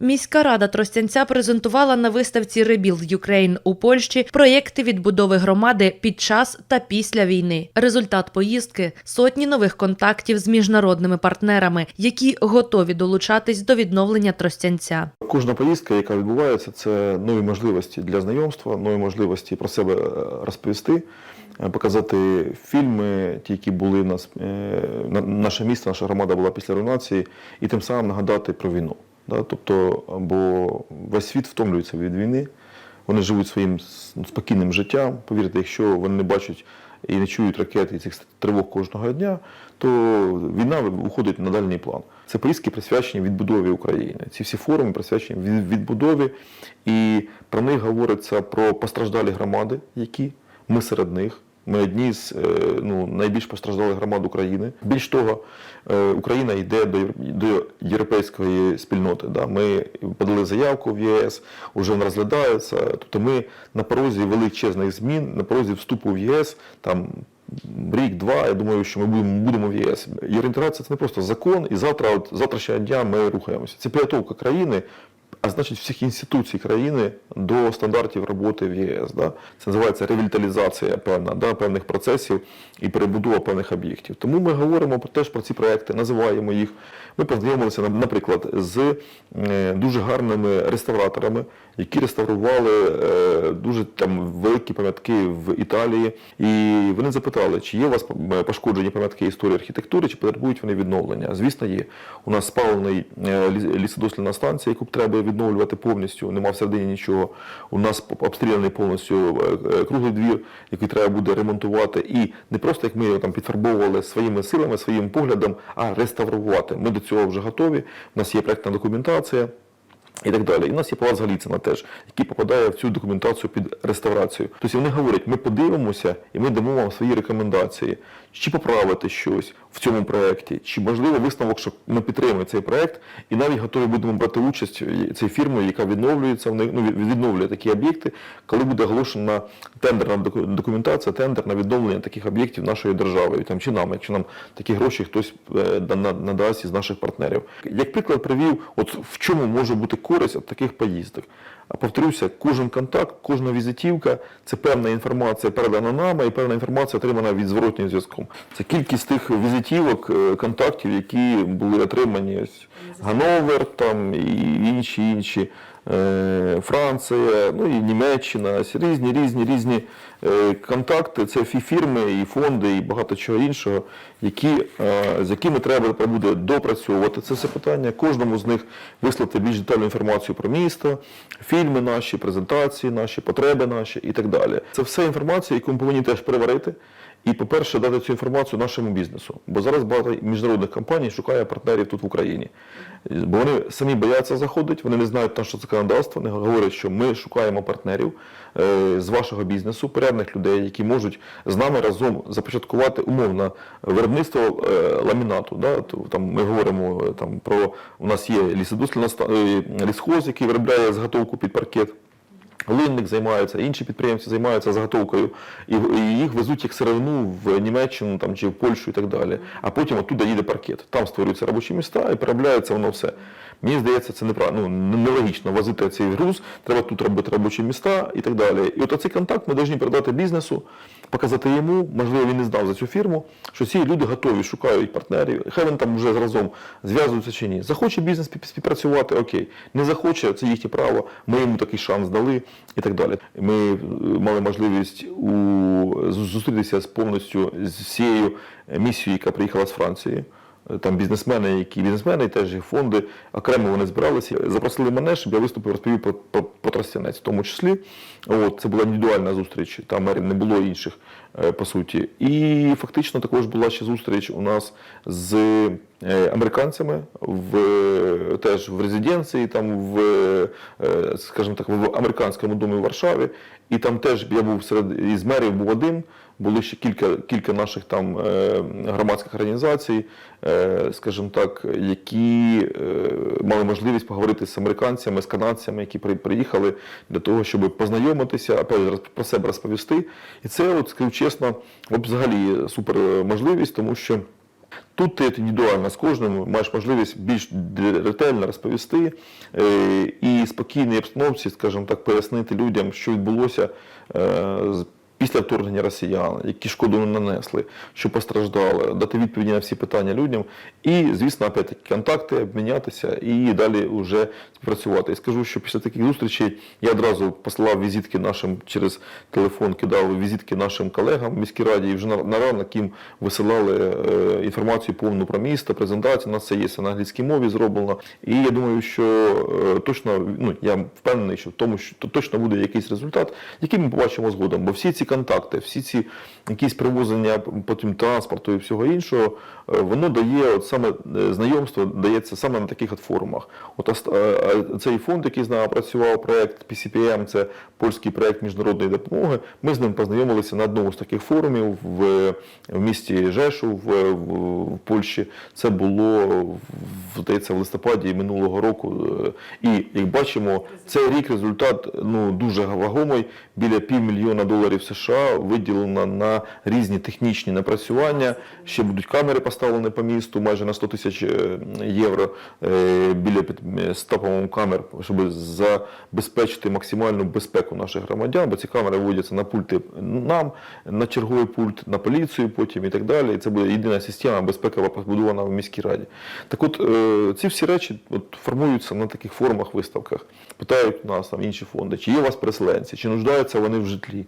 Міська рада Тростянця презентувала на виставці Rebuild Ukraine у Польщі проєкти відбудови громади під час та після війни. Результат поїздки сотні нових контактів з міжнародними партнерами, які готові долучатись до відновлення Тростянця. Кожна поїздка, яка відбувається, це нові можливості для знайомства, нові можливості про себе е, розповісти, е, показати фільми, ті, які були в нас. е, на- Наше місто, наша громада була після руйнації, і тим самим нагадати про війну. Да? Тобто, бо весь світ втомлюється від війни, вони живуть своїм спокійним життям. Повірте, якщо вони не бачать і не чують ракет і цих тривог кожного дня, то війна уходить на дальній план. Це поїздки присвячені відбудові України. Ці всі форуми присвячені відбудові, і про них говориться про постраждалі громади, які ми серед них. Ми одні з е, ну, найбільш постраждалих громад України. Більш того, е, Україна йде до, до європейської спільноти. Да. Ми подали заявку в ЄС, вже вона розглядається. Тобто ми на порозі величезних змін, на порозі вступу в ЄС. Там рік-два, я думаю, що ми будемо, будемо в ЄС. Євроінтеграція це не просто закон, і завтра, от завтрашнього дня ми рухаємося. Це підготовка країни, значить всіх інституцій країни до стандартів роботи в єС. Да? Це називається ревіталізація певна да, певних процесів і перебудова певних об'єктів. Тому ми говоримо теж про ці проекти, називаємо їх. Ми познайомилися, наприклад, з е, дуже гарними реставраторами, які реставрували е, дуже там великі пам'ятки в Італії. І вони запитали, чи є у вас пошкоджені пам'ятки історії архітектури, чи потребують вони відновлення. Звісно, є. У нас спалений е, лісодослідна станція, яку треба відновлювати повністю. Нема всередині нічого. У нас обстріляний повністю е, е, круглий двір, який треба буде ремонтувати. І не просто як ми його там підфарбовували своїми силами, своїм поглядом, а реставрувати. Ми до цього вже готові. У нас є проектна документація. І так далі. І в нас є Палац Галіцина теж, який попадає в цю документацію під реставрацію. Тобто вони говорять, ми подивимося і ми дамо вам свої рекомендації, чи поправити щось в цьому проєкті, чи можливо висновок, що ми підтримуємо цей проєкт і навіть готові будемо брати участь цією фірмою, яка відновлюється, ну, відновлює такі об'єкти, коли буде оголошена тендерна доку- документація, тендер на відновлення таких об'єктів нашою державою, там чи нам, якщо нам такі гроші хтось е, да- на- надасть із наших партнерів. Як приклад привів, от в чому може бути користь від таких поїздок. А повторюся, кожен контакт, кожна візитівка це певна інформація передана нами і певна інформація отримана від зворотнім зв'язком. Це кількість тих візитівок, е, контактів, які були отримані ось Гановер, там і інші інші. Е, Франція, ну і Німеччина, різні, різні, різні е, контакти. Це фі- фірми і фонди, і багато чого іншого, які, е, з якими треба буде допрацьовувати це все питання. Кожному з них вислати більш детальну інформацію про місто, фільми наші, презентації наші, потреби наші і так далі. Це все інформація, яку ми повинні теж переварити. І, по-перше, дати цю інформацію нашому бізнесу. Бо зараз багато міжнародних компаній шукає партнерів тут в Україні. Бо вони самі бояться заходити, вони не знають наше законодавство, вони говорять, що ми шукаємо партнерів е, з вашого бізнесу, порядних людей, які можуть з нами разом започаткувати умовно виробництво е, ламінату. Да? Там ми говоримо е, там, про у нас є лісодослідна е, лісхоз, який виробляє заготовку під паркет. Линник займається, інші підприємці займаються заготовкою, і їх везуть як сировину в Німеччину там, чи в Польщу і так далі. А потім оттуда їде паркет. Там створюються робочі міста і переробляється воно все. Мені здається, це неправильно, ну, нелогічно возити цей груз, треба тут робити робочі міста і так далі. І от оцей контакт ми повинні передати бізнесу, показати йому, можливо, він не знав за цю фірму, що ці люди готові, шукають партнерів. Хай вони там вже разом зв'язуються чи ні. Захоче бізнес співпрацювати, окей. Не захоче, це їхнє право, ми йому такий шанс дали і так далі. Ми е, мали можливість у, зустрітися з повністю з всією місією, яка приїхала з Франції. Там бізнесмени, які бізнесмени, теж і фонди окремо вони збиралися. Запросили мене, щоб я виступив, розповів про, про, про Тростянець, в тому числі. От, це була індивідуальна зустріч, там не було інших по суті. І фактично також була ще зустріч у нас з е, американцями в е, теж в резиденції, там в, е, скажімо так, в американському домі в Варшаві. І там теж я був серед із мерів, був один. Були ще кілька, кілька наших там е, громадських організацій, е, скажімо так, які е, мали можливість поговорити з американцями, з канадцями, які приїхали для того, щоб познайомитися, опять про себе розповісти. І це, от скажу чесно, взагалі супер можливість, тому що. Тут ти індивідуально з кожним маєш можливість більш ретельно розповісти е, і спокійній обстановці, скажімо так, пояснити людям, що відбулося е, після вторгнення росіян, які шкоду вони нанесли, що постраждали, дати відповіді на всі питання людям. І, звісно, опять-таки контакти, обмінятися і далі вже співпрацювати. І скажу, що після таких зустрічей я одразу послав візитки нашим через телефон, кидав візитки нашим колегам в міській раді, і вже на ранок їм висилали е, інформацію повну про місто, презентацію. У нас це є на англійській мові зроблено. І я думаю, що е, точно, ну я впевнений, що в тому, що точно буде якийсь результат, який ми побачимо згодом. Бо всі ці контакти, всі ці якісь привозення потім транспорту і всього іншого, е, воно дає от саме е, знайомство дається саме на таких от форумах. От е, цей фонд, який з нами працював, проект PCPM, це польський проект міжнародної допомоги. Ми з ним познайомилися на одному з таких форумів в, в місті Жешу в, в, в Польщі. Це було здається в листопаді минулого року. І як бачимо, цей рік результат ну дуже вагомий. Біля півмільйона доларів США виділено на різні технічні напрацювання. Ще будуть камери поставлені по місту, майже на 100 тисяч е, євро. е, Біля під- 100, камер, щоб забезпечити максимальну безпеку наших громадян, бо ці камери вводяться на пульти нам, на черговий пульт, на поліцію потім і так далі. І це буде єдина система безпекова побудована в міській раді. Так от е, ці всі речі от, формуються на таких форумах, виставках. Питають нас там інші фонди, чи є у вас переселенці, чи нуждаються вони в житлі.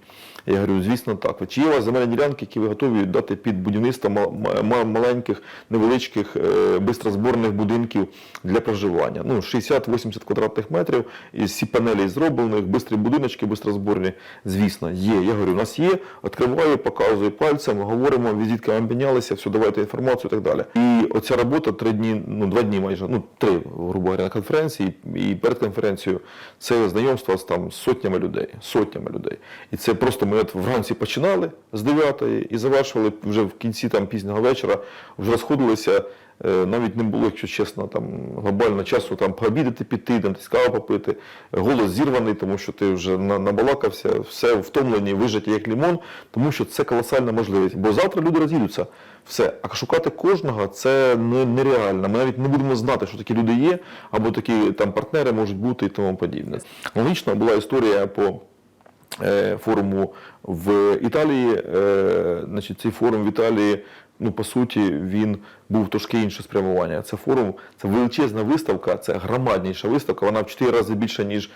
Я говорю, звісно, так. Чи є у вас земельні ділянки, які ви готові дати під будівництво ма- ма- маленьких, невеличких, е, бистрозборних будинків для проживання? Ну, 60-80 квадратних метрів із всі панелі зроблених, бистрі будиночки, бистрозборні. Звісно, є. Я говорю, у нас є, відкриваю, показую пальцем, говоримо, візитками обмінялися, все, давайте інформацію і так далі. І оця робота три дні, ну два дні майже, ну три, грубо говоря, на конференції і перед конференцією це знайомство з там сотнями людей, сотнями людей. І це просто ми от вранці починали з 9 і завершували вже в кінці там пізнього вечора, вже розходилися. Е, Навіть не було, якщо чесно, там глобально часу там пообідати піти, там каву попити. Голос зірваний, тому що ти вже набалакався, все втомлені, вижаті як лімон, тому що це колосальна можливість. Бо завтра люди розійдуться. Все. А шукати кожного це нереально. Ми навіть не будемо знати, що такі люди є, або такі там партнери можуть бути і тому подібне. Логічно була історія по форуму в Італії. Е, Значить, цей форум в Італії, ну по суті, він був трошки інше спрямування. Це форум, це величезна виставка, це громадніша виставка. Вона в 4 рази більше, ніж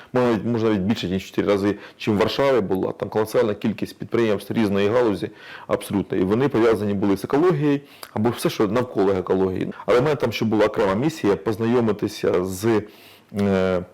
може навіть, більше, ніж 4 рази, чим в Варшаві була. Там колосальна кількість підприємств різної галузі, абсолютно. І вони пов'язані були з екологією або все, що навколо екології. Але в мене там ще була окрема місія познайомитися з е,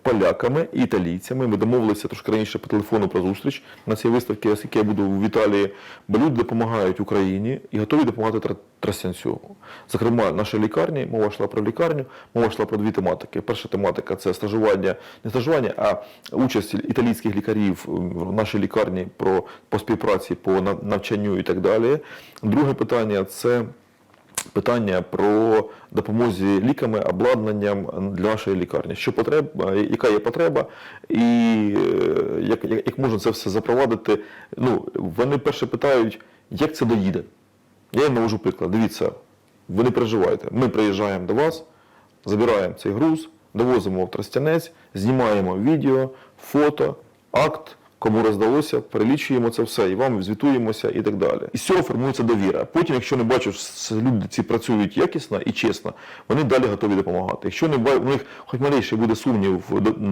поляками і італійцями. Ми домовилися трошки раніше по телефону про зустріч на цій виставці, оскільки я буду в Італії, бо люди допомагають Україні і готові допомагати Тростянцю. Зокрема, наша лікарні, мова йшла про лікарню, мова йшла про дві тематики. Перша тематика це стажування, не стажування, а участь італійських лікарів в нашій лікарні про, по співпраці, по нав- навчанню і так далі. Друге питання це питання про допомозі ліками, обладнанням для нашої лікарні. Що потреба, яка є потреба, і е, як, як можна це все запровадити? Ну, вони перше питають, як це доїде. Я їм навожу приклад. Дивіться, ви не переживайте. Ми приїжджаємо до вас, забираємо цей груз, довозимо в Тростянець, знімаємо відео, фото, акт, кому роздалося, перелічуємо це все і вам звітуємося і так далі. І з цього формується довіра. Потім, якщо не бачу, що люди ці працюють якісно і чесно, вони далі готові допомагати. Якщо не ба- у них хоч малейший буде сумнів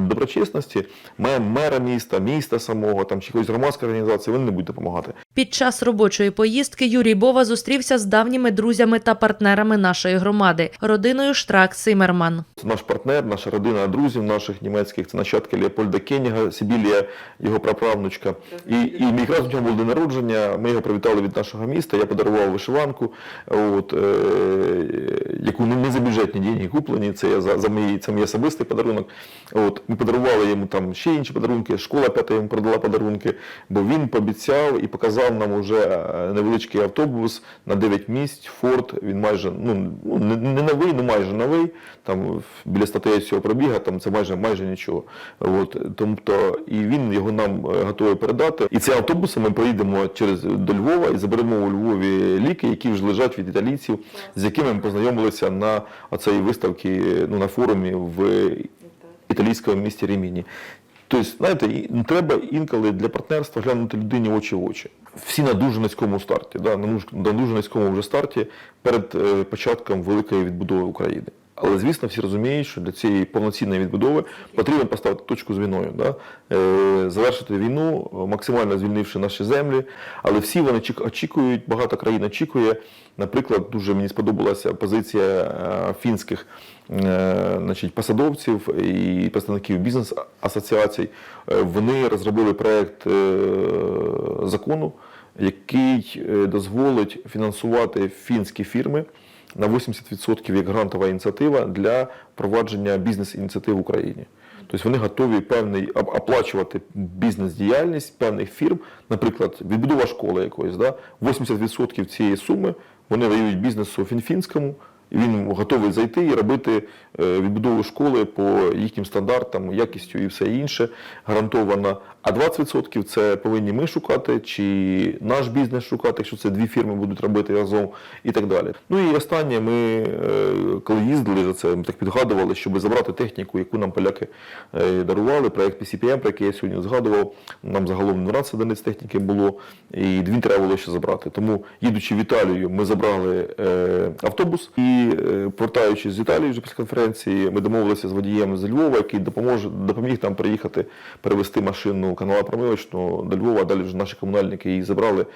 доброчесності, ме- мера міста, міста самого, там чи якоїсь громадської організації, вони не будуть допомагати. Під час робочої поїздки Юрій Бова зустрівся з давніми друзями та партнерами нашої громади родиною Штрак Симерман. Це наш партнер, наша родина друзів наших німецьких, це нащадки Леопольда Кеніга, Сибілія, його праправнучка. І, і якраз у нього був день народження, ми його привітали від нашого міста, я подарував вишиванку, от, е, яку не, не за бюджетні деньги куплені, це, я за, за мій, це мій особистий подарунок. От, ми подарували йому там ще інші подарунки, школа п'ята йому продала подарунки, бо він пообіцяв і показав нам уже е, невеличкий автобус на 9 місць, Форд, він майже, ну, ну, не, не новий, ну майже новий, там біля статей цього пробіга, там це майже, майже нічого. От, тобто, і він його нам готові передати. І цим автобусом ми поїдемо через до Львова і заберемо у Львові ліки, які вже лежать від італійців, з якими ми познайомилися на цій виставці, ну на форумі в італійському місті Риміні. Тобто, знаєте, треба інколи для партнерства глянути людині очі в очі. Всі на дуже низькому старті, да, на дуже низькому вже старті перед е, початком великої відбудови України. Але звісно, всі розуміють, що для цієї повноцінної відбудови потрібно поставити точку з війною, да? е, завершити війну, максимально звільнивши наші землі. Але всі вони очікують, багато країн очікує. Наприклад, дуже мені сподобалася позиція е, фінських е, значить, посадовців і представників бізнес-асоціацій. Е, Вони розробили проект закону, який дозволить фінансувати фінські фірми на 80% як грантова ініціатива для провадження бізнес-ініціатив в Україні. Тобто вони готові певний оплачувати бізнес-діяльність певних фірм, наприклад, відбудова школи якоїсь, да? 80% цієї суми вони дають бізнесу фінфінському, він готовий зайти і робити е, відбудову школи по їхнім стандартам, якістю і все інше гарантовано. А 20% це повинні ми шукати, чи наш бізнес шукати, якщо це дві фірми будуть робити разом і так далі. Ну і останнє, ми е, коли їздили за це, ми так підгадували, щоб забрати техніку, яку нам поляки е, дарували. Проект PCPM, про який я сьогодні згадував. Нам загалом 12 одиниць техніки було, і дві треба було ще забрати. Тому, їдучи в Італію, ми забрали автобус і е, повертаючись з Італії вже після конференції, ми домовилися з водієм з Львова, який допоможе допоміг нам приїхати перевезти машину канала промивочну до Львова. а Далі вже наші комунальники її забрали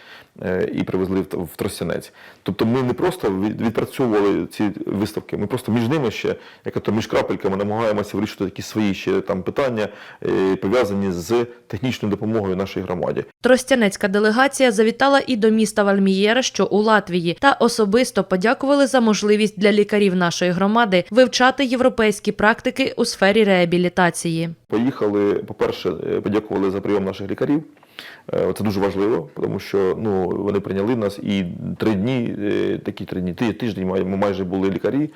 е, і привезли в, Тростянець. Тобто ми не просто відпрацьовували ці виставки, ми просто між ними ще, як то між крапельками, намагаємося вирішити якісь свої ще там питання, е, пов'язані з технічною допомогою нашій громаді. Тростянецька делегація завітала і до міста Вальмієра, що у Латвії, та особисто подякували за можливість для лікарів нашої громади вивчати європейські практики у сфері реабілітації. Поїхали, по-перше, е, подякували за прийом наших лікарів. Е, Це дуже важливо, тому що ну, вони прийняли нас і три дні, е, такі три дні, ти- тиждень ми майже були лікарі,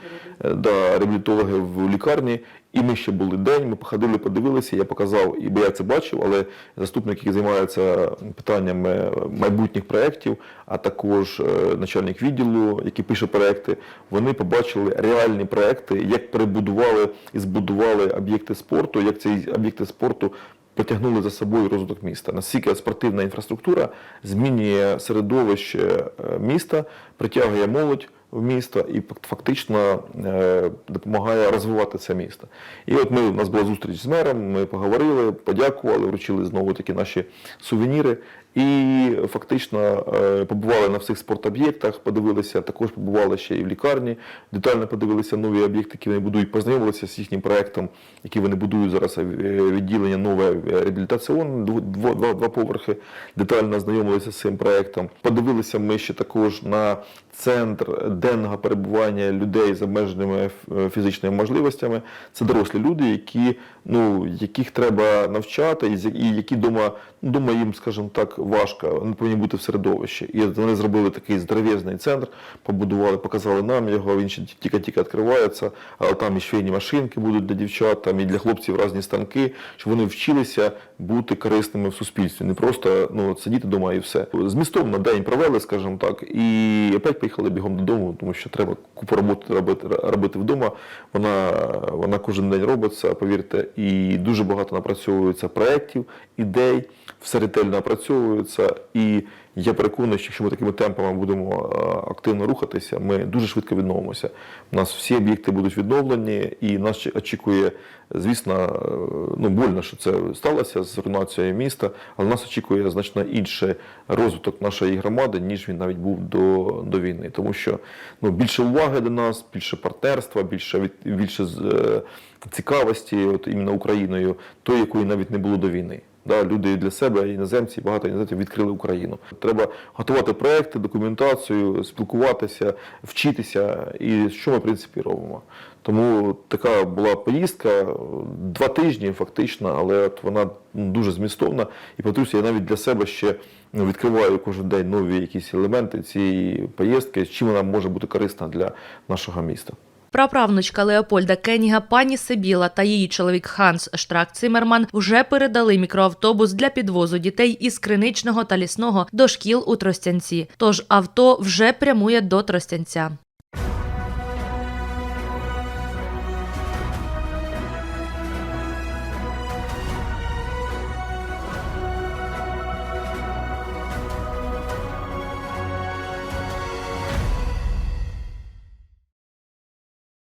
е, да, реабілітологи в лікарні. І ми ще були день, ми походили, подивилися, я показав, і бо я це бачив, але заступник, який займається питаннями майбутніх проєктів, а також начальник відділу, який пише проекти, вони побачили реальні проекти, як перебудували і збудували об'єкти спорту, як ці об'єкти спорту потягнули за собою розвиток міста. Наскільки спортивна інфраструктура змінює середовище е, міста, притягує молодь в місто і фактично е, допомагає розвивати це місто. І от ми у нас була зустріч з мером, ми поговорили, подякували, вручили знову такі наші сувеніри. І фактично е, побували на всіх спортоб'єктах, подивилися, також побували ще і в лікарні, детально подивилися нові об'єкти, які вони будують, познайомилися з їхнім проектом, який вони будують зараз е, відділення нове е, реабілітаційне, дво- два, два поверхи, детально ознайомилися з цим проектом. Подивилися ми ще також на центр денного перебування людей з обмеженими фізичними можливостями. Це дорослі люди, які, ну, яких треба навчати, і які дома, ну, дома їм, скажімо так, важко. Вони повинні бути в середовищі. І вони зробили такий здоров'язний центр, побудували, показали нам його. Він ще тільки-тільки відкривається, але там і швейні машинки будуть для дівчат, там і для хлопців різні станки, щоб вони вчилися бути корисними в суспільстві, не просто ну, сидіти вдома і все. Змістом на день провели, скажімо так, і опять поїхали бігом додому, тому що треба купу роботи робити, робити вдома. Вона, вона кожен день робиться, повірте, і дуже багато напрацьовується проєктів, ідей, все ретельно напрацьовується. І я переконаний, що якщо ми такими темпами будемо е, активно рухатися, ми дуже швидко відновимося. У нас всі об'єкти будуть відновлені, і нас очікує, звісно, е, ну больно, що це сталося з руйнацією міста, але нас очікує значно інший розвиток нашої громади, ніж він навіть був до, до війни. Тому що ну, більше уваги до нас, більше партнерства, більше від більше з- е, цікавості, от іменно Україною, тої, якої навіть не було до війни. Да, люди для себе, іноземці, багато іноземців відкрили Україну. Треба готувати проекти, документацію, спілкуватися, вчитися. І що ми в принципі робимо. Тому така була поїздка два тижні, фактично, але от вона дуже змістовна. І повторюся, я навіть для себе ще відкриваю кожен день нові якісь елементи цієї поїздки, чим вона може бути корисна для нашого міста. Праправнучка Леопольда Кеніга, пані Сибіла та її чоловік Ханс Штрак Цимерман вже передали мікроавтобус для підвозу дітей із Криничного та Лісного до шкіл у Тростянці. Тож авто вже прямує до Тростянця.